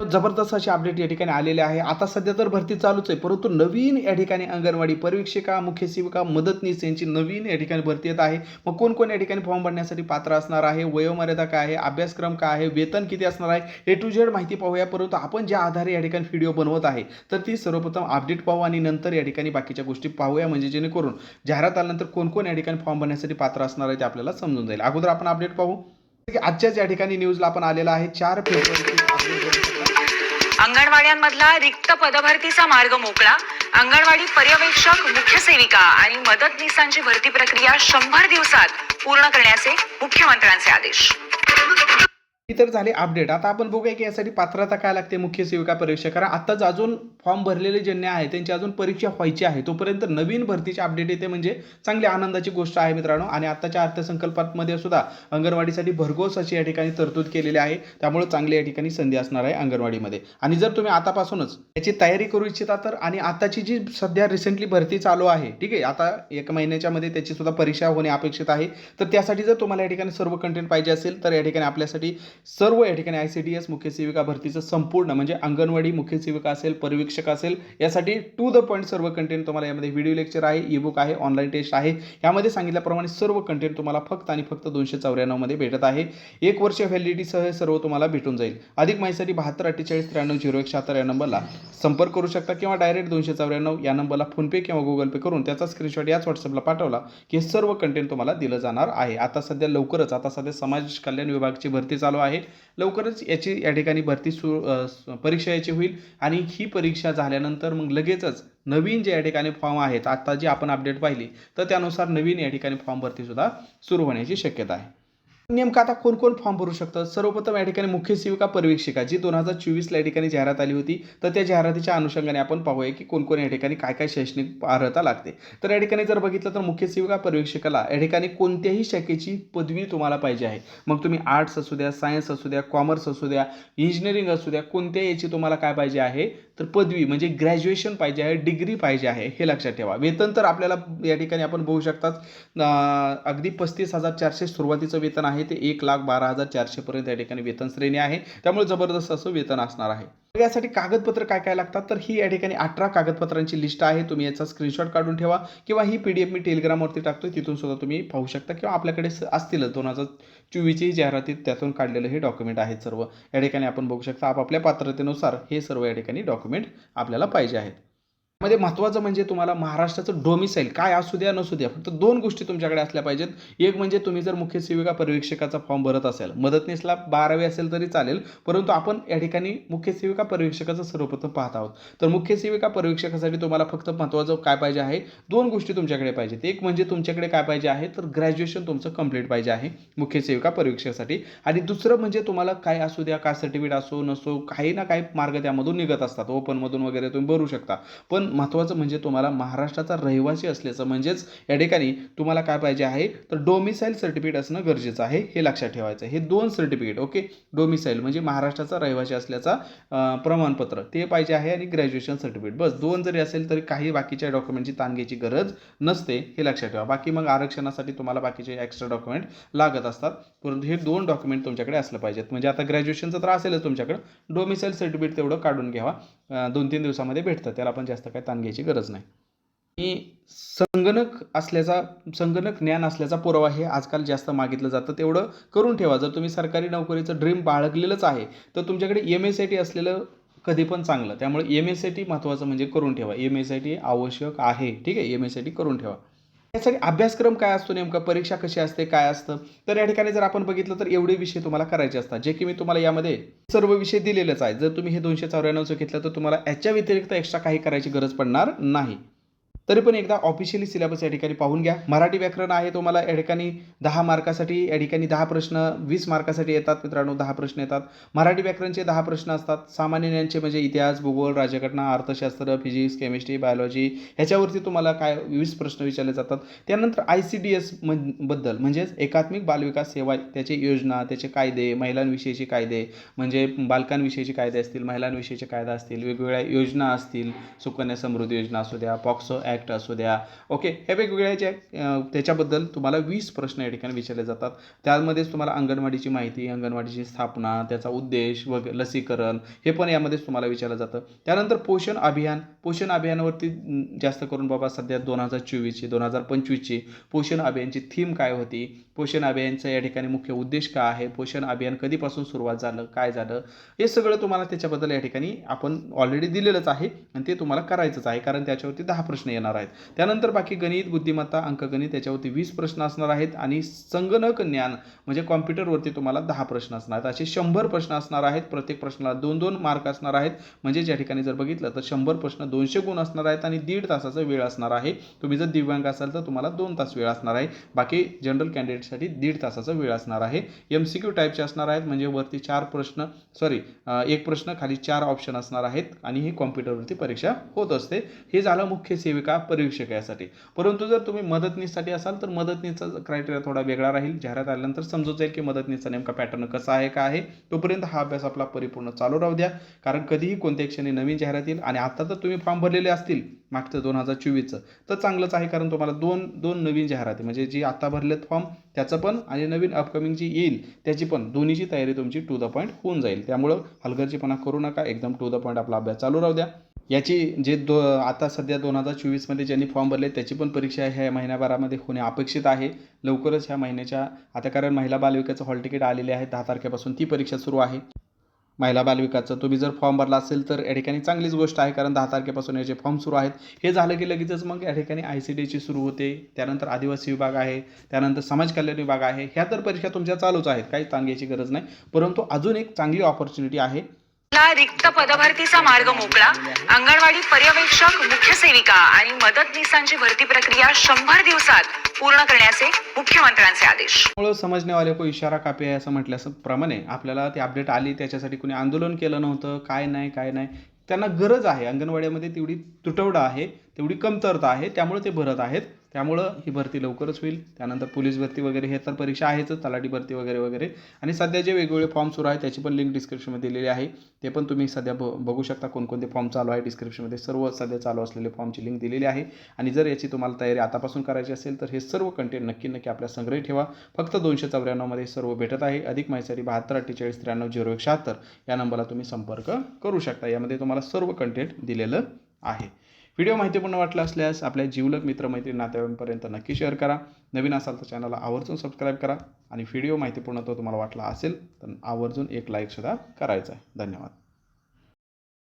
जबरदस्त अशी अपडेट या ठिकाणी आलेले आहे. आता सध्या तर भरती चालूच आहे परंतु नवीन या ठिकाणी अंगणवाडी परीक्षिका मुख्य सेविका मदतनीस यांची नवीन या ठिकाणी भरती येत आहे. मग कोण कोण या ठिकाणी फॉर्म भरण्यासाठी पात्र असणार आहे? वयोमर्यादा काय आहे? अभ्यासक्रम काय आहे? वेतन किती असणार आहे? ए टू झेड माहिती पाहूया परंतु आपण ज्या आधारे या ठिकाणी व्हिडिओ बनवत आहे तर ती सर्वप्रथम अपडेट पाहू आणि नंतर या ठिकाणी बाकीच्या गोष्टी पाहूया. म्हणजे जेणेकरून जाहिरात आल्यानंतर कोण कोण या ठिकाणी फॉर्म भरण्यासाठी पात्र असणार आहे ते आपल्याला समजून जाईल. अगोदर आपण अपडेट पाहू. आजच्याच या ठिकाणी न्यूजला आपण आलेला आहे. चार फेब्रुवारी अंगणवाड्यांमधला रिक्त पदभरतीचा मार्ग मोकळा. अंगणवाडी पर्यवेक्षक मुख्य सेविका आणि मदतनीसांची भरती प्रक्रिया शंभर दिवसात पूर्ण करण्याचे मुख्यमंत्र्यांचे आदेश. ही तर झाले अपडेट आता आपण बघूया की यासाठी पात्रता काय लागते मुख्य सेविका परीक्षा कारण आत्ताच अजून फॉर्म भरलेले ज्यांनी आहे त्यांची अजून परीक्षा व्हायची आहे. तोपर्यंत नवीन भरतीची अपडेट येते म्हणजे चांगली आनंदाची गोष्ट आहे मित्रांनो. आणि आत्ताच्या अर्थसंकल्पामध्ये सुद्धा अंगणवाडीसाठी भरघोस अशी या ठिकाणी तरतूद केलेली आहे. त्यामुळे चांगली या ठिकाणी संधी असणार आहे अंगणवाडीमध्ये. आणि जर तुम्ही आतापासूनच याची तयारी करू इच्छिता तर आणि आताची जी सध्या रिसेंटली भरती चालू आहे ठीक आहे आता एक महिन्याच्या मध्ये त्याची सुद्धा परीक्षा होणे अपेक्षित आहे. तर त्यासाठी जर तुम्हाला या ठिकाणी सर्व कंटेंट पाहिजे असेल तर या ठिकाणी आपल्यासाठी सर्व या ठिकाणी आय सी डी एस मुख्य सेविका भरतीचं संपूर्ण म्हणजे अंगणवाडी मुख्य सेविका असेल परिवीक्षक असेल यासाठी टू द पॉईंट सर्व कंटेंट तुम्हाला यामध्ये व्हिडिओ लेक्चर आहे ई बुक आहे ऑनलाईन टेस्ट आहे. यामध्ये सांगितल्याप्रमाणे सर्व कंटेंट तुम्हाला फक्त आणि फक्त दोनशे चौऱ्याण्णवमध्ये भेटत आहे. एक वर्ष व्हॅलिडिटीसह सर्व तुम्हाला भेटून जाईल. अधिक माहितीसाठी बहात्तर अठ्ठेचाळीस त्र्याण्णव झिरो एक शहात्तर या नंबरला संपर्क करू शकता किंवा डायरेक्ट दोनशे चौऱ्याण्णव या नंबरला फोनपे किंवा गुगल पे करून त्याचा स्क्रीनशॉट याच व्हॉट्सअपला पाठवला की हे सर्व कंटेंट तुम्हाला दिलं जाणार आहे. आता सध्या लवकरच आता सध्या समाज कल्याण विभागाची भरती चालू आहे. लवकरच याची या ठिकाणी भरती सु परीक्षा याची होईल. आणि ही परीक्षा झाल्यानंतर मग लगेचच नवीन जे या ठिकाणी फॉर्म आहेत आता जे आपण अपडेट पाहिली तर त्यानुसार नवीन या ठिकाणी फॉर्म भरतीसुद्धा सुरू होण्याची शक्यता आहे. नेमकं आता कोण कोण फॉर्म भरू शकतं? सर्वप्रथम या ठिकाणी मुख्य सेविका परीक्षिका जी दोन हजार चोवीसला या ठिकाणी जाहिरात आली होती. तर त्या जाहिरातीच्या अनुषंगाने आपण पाहूया की कोण कोण या ठिकाणी काय काय शैक्षणिक अर्हता लागते. तर या ठिकाणी जर बघितलं तर मुख्य सेविका परिवीक्षकाला या ठिकाणी कोणत्याही शाखेची पदवी तुम्हाला पाहिजे आहे. मग तुम्ही आर्ट्स असू द्या सायन्स असू द्या कॉमर्स असू द्या इंजिनिअरिंग असू द्या कोणत्या याची तुम्हाला काय पाहिजे आहे? तर पदवी म्हणजे ग्रॅज्युएशन पाहिजे आहे डिग्री पाहिजे आहे हे लक्षात ठेवा. वेतन तर आपल्याला या ठिकाणी आपण बघू शकतात. अगदी पस्तीस हजार चारशे सुरुवातीचं वेतन आहे. ते एक लाख बारा हजार चारशेपर्यंत या ठिकाणी वेतन श्रेणी आहे. त्यामुळे जबरदस्त असं वेतन असणार आहे. यासाठी कागदपत्र काय काय लागतात? तर ही या ठिकाणी अठरा कागदपत्रांची लिस्ट आहे. तुम्ही याचा स्क्रीनशॉट काढून ठेवा किंवा ही पी डी एफ मी टेलिग्रामवरती टाकतोय. तिथून सुद्धा तुम्ही पाहू शकता किंवा आपल्याकडे असतीलच दोन हजार चोवीसची जाहिरातीत त्यातून काढलेलं हे डॉक्युमेंट आहेत सर्व. या ठिकाणी आपण बघू शकता आपापल्या पात्रतेनुसार हे सर्व या ठिकाणी डॉक्युमेंट आपल्याला पाहिजे आहेत. मध्ये महत्त्वाचं म्हणजे तुम्हाला महाराष्ट्राचं डोमिसाईल काय असू द्या नसू द्या फक्त दोन गोष्टी तुमच्याकडे असल्या पाहिजेत. एक म्हणजे तुम्ही जर मुख्य सेविका पर्यवेक्षकाचा फॉर्म भरत असेल मदतनीसला बारावी असेल तरी चालेल परंतु आपण या ठिकाणी मुख्य सेविका पर्यवेक्षकाचं सर्वप्रथम पाहत आहोत. तर मुख्य सेविका पर्यवेक्षकासाठी तुम्हाला फक्त महत्त्वाचं काय पाहिजे आहे? दोन गोष्टी तुमच्याकडे पाहिजेत. एक म्हणजे तुमच्याकडे काय पाहिजे आहे? तर ग्रॅज्युएशन तुमचं कंप्लीट पाहिजे आहे मुख्य सेविका पर्यवेक्षकासाठी. आणि दुसरं म्हणजे तुम्हाला काय असू द्या काय सर्टिफिकेट असो नसो काही ना काही मार्ग त्यामधून निघत असतात. ओपनमधून वगैरे तुम्ही भरू शकता. पण महत्त्वाचं म्हणजे तुम्हाला महाराष्ट्राचा रहिवासी असल्याचं म्हणजेच या ठिकाणी तुम्हाला काय पाहिजे आहे? तर डोमिसाईल सर्टिफिकेट असणं गरजेचं आहे हे लक्षात ठेवायचं हे दोन सर्टिफिकेट ओके डोमिसाईल म्हणजे महाराष्ट्राचा रहिवासी असल्याचा प्रमाणपत्र. ते पाहिजे आहे आणि ग्रॅज्युएशन सर्टिफिकेट बस दोन जरी असेल तरी काही बाकीच्या डॉक्युमेंटची ताण घ्यायची गरज नसते हे लक्षात ठेवा. बाकी मग आरक्षणासाठी तुम्हाला बाकीचे एक्स्ट्रा डॉक्युमेंट लागत असतात. परंतु हे दोन डॉक्युमेंट तुमच्याकडे असलं पाहिजेत. म्हणजे आता ग्रॅज्युएशनचं तर असेलच तुमच्याकडं. डोमिसाईल सर्टिफिकेट तेवढं काढून घ्यावा. दोन तीन दिवसामध्ये भेटतं. त्याला आपण जास्त काय काय ताण घ्यायची गरज नाही. आणि संगणक असल्याचा संगणक ज्ञान असल्याचा पुरावा हे आजकाल जास्त मागितलं जातं. तेवढं करून ठेवा. जर तुम्ही सरकारी नोकरीचं ड्रीम बाळगलेलंच आहे तर तुमच्याकडे एम एस आय टी असलेलं कधी पण चांगलं. त्यामुळे एम एस आय टी महत्त्वाचं म्हणजे करून ठेवा. एम एस आय टी आवश्यक आहे. ठीक आहे? एम एस आय टी करून ठेवा. यासाठी अभ्यासक्रम काय असतो नेमका? परीक्षा कशी असते? काय असतं? तर या ठिकाणी जर आपण बघितलं तर एवढे विषय तुम्हाला करायचे असतात जे की मी तुम्हाला यामध्ये सर्व विषय दिलेलेच आहे जर तुम्ही हे दोनशे चौऱ्याण्णवचं घेतलं तर तुम्हाला याच्या व्यतिरिक्त एक्स्ट्रा काही करायची गरज पडणार नाही. तरी पण एकदा ऑफिशियली सिलेबस या ठिकाणी पाहून घ्या. मराठी व्याकरण आहे तुम्हाला या ठिकाणी दहा मार्कासाठी या ठिकाणी दहा प्रश्न वीस मार्कासाठी येतात मित्रांनो दहा प्रश्न येतात. मराठी व्याकरणचे दहा प्रश्न असतात. सामान्य ज्ञानचे म्हणजे इतिहास भूगोल राज्यघटना अर्थशास्त्र फिजिक्स केमिस्ट्री बायोलॉजी ह्याच्यावरती तुम्हाला काय वीस प्रश्न विचारले जातात. त्यानंतर आय सी डी एसबद्दल म्हणजेच एकात्मिक बालविकास सेवा त्याचे योजना त्याचे कायदे महिलांविषयीचे कायदे म्हणजे बालकांविषयीचे कायदे असतील महिलांविषयीचे कायदा असतील वेगवेगळ्या योजना असतील सुकन्या समृद्धी योजना असू द्या पॉक्सो ॲक्ट असू द्या. ओके हे वेगवेगळ्या जे त्याच्याबद्दल तुम्हाला वीस प्रश्न या ठिकाणी विचारले जातात. त्यामध्येच तुम्हाला अंगणवाडीची माहिती अंगणवाडीची स्थापना त्याचा उद्देश व लसीकरण हे पण यामध्येच तुम्हाला विचारलं जातं. त्यानंतर पोषण अभियान पोषण अभियानावरती जास्त करून बाबा सध्या दोन हजार चोवीसची दोन हजार पंचवीसची पोषण अभियानची थीम काय होती? पोषण अभियानचा या ठिकाणी मुख्य उद्देश काय आहे? पोषण अभियान कधीपासून सुरुवात झालं? काय झालं? हे सगळं तुम्हाला त्याच्याबद्दल या ठिकाणी आपण ऑलरेडी दिलेलंच आहे आणि ते तुम्हाला करायचंच आहे. कारण त्याच्यावरती दहा प्रश्न येणार आहेत. त्यानंतर बाकी गणित बुद्धिमत्ता अंकगणित याच्यावरती वीस प्रश्न असणार आहेत आणि संगणक ज्ञान म्हणजे कॉम्प्युटरवरती तुम्हाला दहा प्रश्न असणार आहेत. असे शंभर प्रश्न असणार आहेत. प्रत्येक प्रश्नाला दोन दोन मार्क असणार आहेत. म्हणजे या ठिकाणी जर बघितलं तर शंभर प्रश्न दोनशे गुण असणार आहेत आणि दीड तासाचा वेळ असणार आहे. तुम्ही जर दिव्यांग असाल तर तुम्हाला दोन तास वेळ असणार आहे. बाकी जनरल कॅन्डिडेटसाठी दीड तासाचा वेळ असणार आहे. एम सी क्यू टाईपचे असणार आहेत. म्हणजे वरती चार प्रश्न सॉरी एक प्रश्न खाली चार ऑप्शन असणार आहेत आणि ही कॉम्प्युटरवरती परीक्षा होत असते. हे झालं मुख्य सेविका का परीक्षक यासाठी? परंतु जर तुम्ही मदतनीससाठी असाल तर मदतनीसचा क्रायटेरिया थोडा वेगळा राहील. जाहिरात आल्यानंतर समजू जाईल की मदतनीसचा नेमका पॅटर्न कसा आहे का आहे. तोपर्यंत हा अभ्यास आपला परिपूर्ण चालू राहू द्या. कारण कधीही कोणत्या क्षणी नवीन जाहिरात येईल. आणि आता तर तुम्ही फॉर्म भरलेले असतील मागचं दोन हजार चोवीसचं. तर चांगलंच आहे कारण तुम्हाला दोन दोन नवीन जाहिराती म्हणजे जी आता भरलेत फॉर्म त्याचं पण आणि नवीन अपकमिंग जी येईल त्याची पण. दोन्हीची तयारी तुमची टू द पॉईंट होऊन जाईल. त्यामुळं हलगर्जीपणा करू नका. एकदम टू द पॉईंट आपला अभ्यास चालू राहू द्या. याची जे दो आता सध्या दोन हजार चोवीसमध्ये ज्यांनी फॉर्म भरले त्याची पण परीक्षा ह्या महिन्याभरामध्ये होणे अपेक्षित आहे. लवकरच ह्या महिन्याच्या आता कारण महिला बालविकाचं हॉल तिकीट आलेले आहे दहा तारखेपासून ती परीक्षा सुरू आहे. महिला बालविकाचं तुम्ही जर फॉर्म भरला असेल तर या ठिकाणी चांगलीच गोष्ट आहे कारण दहा तारखेपासून याचे फॉर्म सुरू आहेत. हे झालं की लगेचच मग या ठिकाणी आय सी डीची सुरू होते. त्यानंतर आदिवासी विभाग आहे त्यानंतर समाज कल्याण विभाग आहे. ह्या तर परीक्षा तुमच्या चालूच आहेत काही सांगायची गरज नाही. परंतु अजून एक चांगली ऑपॉर्च्युनिटी आहे. रिक्त पदभरतीचा मार्ग मोकळा. अंगणवाडी पर्यवेक्षक मुख्य सेविका आणि मदतनीसांची भरती प्रक्रिया शंभर दिवसात पूर्ण करण्याचे मुख्यमंत्र्यांचे आदेश. त्यामुळं समजण्यावाले को इशारा कापी आहे असं म्हटल्याप्रमाणे आपल्याला ती अपडेट आली. त्याच्यासाठी कुणी आंदोलन केलं नव्हतं. काय नाही काय नाही. त्यांना गरज आहे. अंगणवाड्यामध्ये तेवढी तुटवडा आहे तेवढी कमतरता आहे. त्यामुळे ते भरत आहेत. त्यामुळं ही भरती लवकरच होईल. त्यानंतर पोलीस भरती वगैरे हे तर परीक्षा आहेच तलाठी भरती वगैरे वगैरे. आणि सध्या जे वेगवेगळे फॉर्म सुरू आहेत त्याची पण लिंक डिस्क्रिप्शनमध्ये दिलेली आहे. ते पण तुम्ही सध्या ब बघू शकता कोणकोणते फॉर्म चालू आहे डिस्क्रिप्शनमध्ये सर्व सध्या चालू असलेले फॉर्मची लिंक दिलेली आहे. आणि जर याची तुम्हाला तयारी आतापासून करायची असेल तर हे सर्व कंटेंट नक्की नक्की आपल्या संग्रही ठेवा. फक्त दोनशे चौऱ्याण्णवमध्ये सर्व भेटत आहे. अधिक माहितीसाठी बहात्तर अठ्ठेचाळीस त्र्याण्णव झिरो एक शहात्तर या नंबरला तुम्ही संपर्क करू शकता. यामध्ये तुम्हाला सर्व कंटेंट दिलेलं आहे. व्हिडिओ माहितीपूर्ण वाटला असल्यास आपल्या जिवलग मित्रमैत्री नातेवाईकांपर्यंत नक्की शेअर करा. नवीन असाल तर चॅनलला आवर्जून सबस्क्राईब करा. आणि व्हिडिओ माहितीपूर्ण तो तुम्हाला वाटला असेल तर आवर्जून एक लाईकसुद्धा करायचा आहे. धन्यवाद.